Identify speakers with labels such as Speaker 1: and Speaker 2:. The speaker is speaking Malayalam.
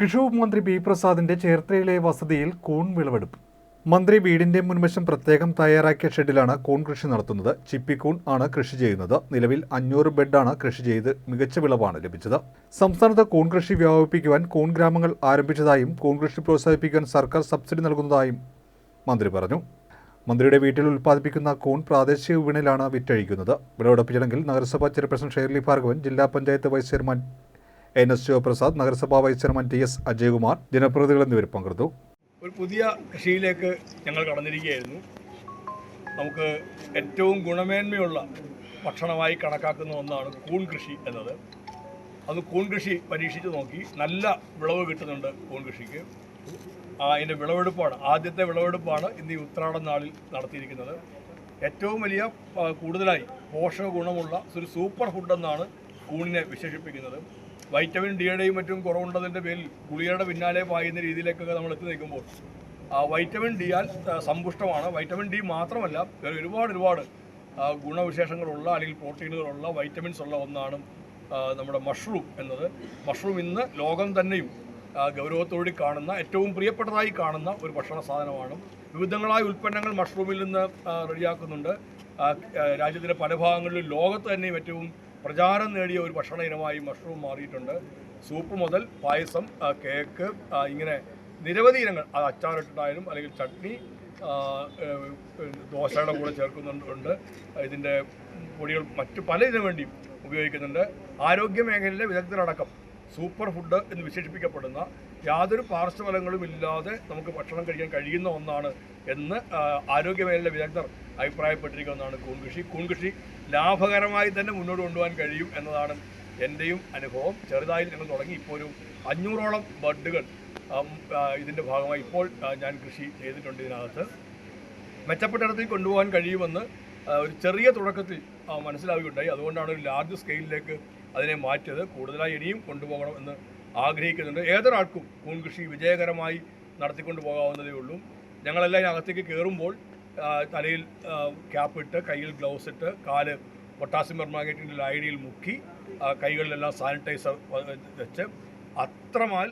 Speaker 1: കൃഷി മന്ത്രി ബി പ്രസാദിന്റെ ചേർത്തലയിലെ വസതിയിൽ കൂൺ വിളവെടുപ്പ്. മന്ത്രി വീടിന്റെ മുൻവശം പ്രത്യേകം തയ്യാറാക്കിയ ഷെഡിലാണ് കൂൺ കൃഷി നടത്തുന്നത്. ചിപ്പിക്കൂൺ ആണ് കൃഷി ചെയ്യുന്നത്. നിലവിൽ അഞ്ഞൂറ് ബെഡാണ് കൃഷി ചെയ്ത് മികച്ച വിളവാണ് ലഭിച്ചത്. സംസ്ഥാനത്ത് കൂൺ കൃഷി വ്യാപിപ്പിക്കുവാൻ കൂൺ ഗ്രാമങ്ങൾ ആരംഭിച്ചതായും കൂൺ കൃഷി പ്രോത്സാഹിപ്പിക്കാൻ സർക്കാർ സബ്സിഡി നൽകുന്നതായും മന്ത്രി പറഞ്ഞു. മന്ത്രിയുടെ വീട്ടിൽ ഉൽപ്പാദിപ്പിക്കുന്ന കൂൺ പ്രാദേശിക വിപണിയിലാണ് വിറ്റഴിക്കുന്നത്. വിളവെടുപ്പ് ചടങ്ങിൽ നഗരസഭാ ചെയർപേഴ്സൺ ഷേർലി ഭാർഗവൻ ജില്ലാ panchayat vice chairman N S Sivaprasad നഗരസഭാ vice chairman T S Ajayakumar ജനപ്രതിനിധികൾ എന്നിവർ പങ്കെടുത്തു.
Speaker 2: ഒരു പുതിയ കൃഷിയിലേക്ക് ഞങ്ങൾ കടന്നിരിക്കുകയായിരുന്നു. നമുക്ക് ഏറ്റവും ഗുണമേന്മയുള്ള ഭക്ഷണമായി കണക്കാക്കുന്ന ഒന്നാണ് കൂൺ കൃഷി എന്നത്. അത് കൂൺ കൃഷി പരീക്ഷിച്ച് നോക്കി നല്ല വിളവ് കിട്ടുന്നുണ്ട് കൂൺ കൃഷിക്ക്. അതിന്റെ വിളവെടുപ്പാണ് ആദ്യത്തെ വിളവെടുപ്പാണ് ഇന്ന് ഈ ഉത്രാടം നാളിൽ നടത്തിയിരിക്കുന്നത്. ഏറ്റവും വലിയ കൂടുതലായി പോഷക ഗുണമുള്ള ഒരു സൂപ്പർ ഫുഡ് എന്നാണ് കൂണിനെ വിശേഷിപ്പിക്കുന്നത്. വൈറ്റമിൻ ഡിയുടെയും മറ്റും കുറവുണ്ടതിന്റെ പേരിൽ ഗുളികയുടെ പിന്നാലെ പായുന്ന രീതിയിലേക്കൊക്കെ നമ്മൾ എത്തി നിൽക്കുമ്പോൾ വൈറ്റമിൻ ഡിയാൽ സമ്പുഷ്ടമാണ്. വൈറ്റമിൻ ഡി മാത്രമല്ല ഒരുപാട് ഒരുപാട് ഗുണവിശേഷങ്ങളുള്ള അല്ലെങ്കിൽ പ്രോട്ടീനുകളുള്ള വൈറ്റമിൻസ് ഉള്ള ഒന്നാണ് നമ്മുടെ മഷ്റൂം എന്നത്. മഷ്റൂം ഇന്ന് ലോകം തന്നെയും ഗൗരവത്തോടി കാണുന്ന ഏറ്റവും പ്രിയപ്പെട്ടതായി കാണുന്ന ഒരു ഭക്ഷണ സാധനമാണ്. വിവിധങ്ങളായ ഉൽപ്പന്നങ്ങൾ മഷ്റൂമിൽ നിന്ന് റെഡിയാക്കുന്നുണ്ട്. രാജ്യത്തിന്റെ പല ഭാഗങ്ങളിലും ലോകത്ത് തന്നെയും ഏറ്റവും പ്രചാരം നേടിയ ഒരു ഭക്ഷണ ഇനമായി മഷ്റൂം മാറിയിട്ടുണ്ട്. സൂപ്പ് മുതൽ പായസം കേക്ക് ഇങ്ങനെ നിരവധി ഇനങ്ങൾ. അത് അച്ചാറിട്ടിട്ടായാലും അല്ലെങ്കിൽ ചട്നി ദോശയുടെ കൂടെ ചേർക്കുന്നുണ്ട്. ഇതിന്റെ പൊടികൾ മറ്റു പല ഇതിനു വേണ്ടിയും ഉപയോഗിക്കുന്നുണ്ട്. ആരോഗ്യ മേഖലയിലെ വിദഗ്ധരടക്കം സൂപ്പർ ഫുഡ് എന്ന് വിശേഷിപ്പിക്കപ്പെടുന്ന യാതൊരു പാർശ്വഫലങ്ങളും ഇല്ലാതെ നമുക്ക് ഭക്ഷണം കഴിക്കാൻ കഴിയുന്ന ഒന്നാണ് എന്ന് ആരോഗ്യമേഖല വിദഗ്ധർ അഭിപ്രായപ്പെട്ടിരിക്കുന്ന ഒന്നാണ് കൂൺകൃഷി. കൂൺകൃഷി ലാഭകരമായി തന്നെ മുന്നോട്ട് കൊണ്ടുപോകാൻ കഴിയും എന്നതാണ് എന്റെയും അനുഭവം. ചെറുതായി ഞങ്ങൾ തുടങ്ങി. ഇപ്പോൾ ഒരു അഞ്ഞൂറോളം ബഡുകൾ ഇതിന്റെ ഭാഗമായി ഇപ്പോൾ ഞാൻ കൃഷി ചെയ്തിട്ടുണ്ട് ഇതിനകത്ത്. മെച്ചപ്പെട്ടിടത്തിൽ കൊണ്ടുപോകാൻ കഴിയുമെന്ന് ഒരു ചെറിയ തുടക്കത്തിൽ മനസ്സിലാവുകയുണ്ടായി. അതുകൊണ്ടാണ് ഒരു ലാർജ് സ്കെയിലിലേക്ക് അതിനെ മാറ്റിയത് കൂടുതലായി ഇനിയും കൊണ്ടുപോകണം എന്ന് ആഗ്രഹിക്കുന്നുണ്ട്. ഏതൊരാൾക്കും കൂൺ കൃഷി വിജയകരമായി നടത്തിക്കൊണ്ട് പോകാവുന്നതേ ഉള്ളൂ. ഞങ്ങളെല്ലാം ഇതിനകത്തേക്ക് കയറുമ്പോൾ തലയിൽ ക്യാപ്പ് ഇട്ട് കയ്യിൽ ഗ്ലൗസ് ഇട്ട് കാൽ പൊട്ടാസ്യം പെർമാഗേറ്റിന്റെ ലൈനിയിൽ മുക്കി കൈകളിലെല്ലാം സാനിറ്റൈസർ വെച്ച് അത്രമാൽ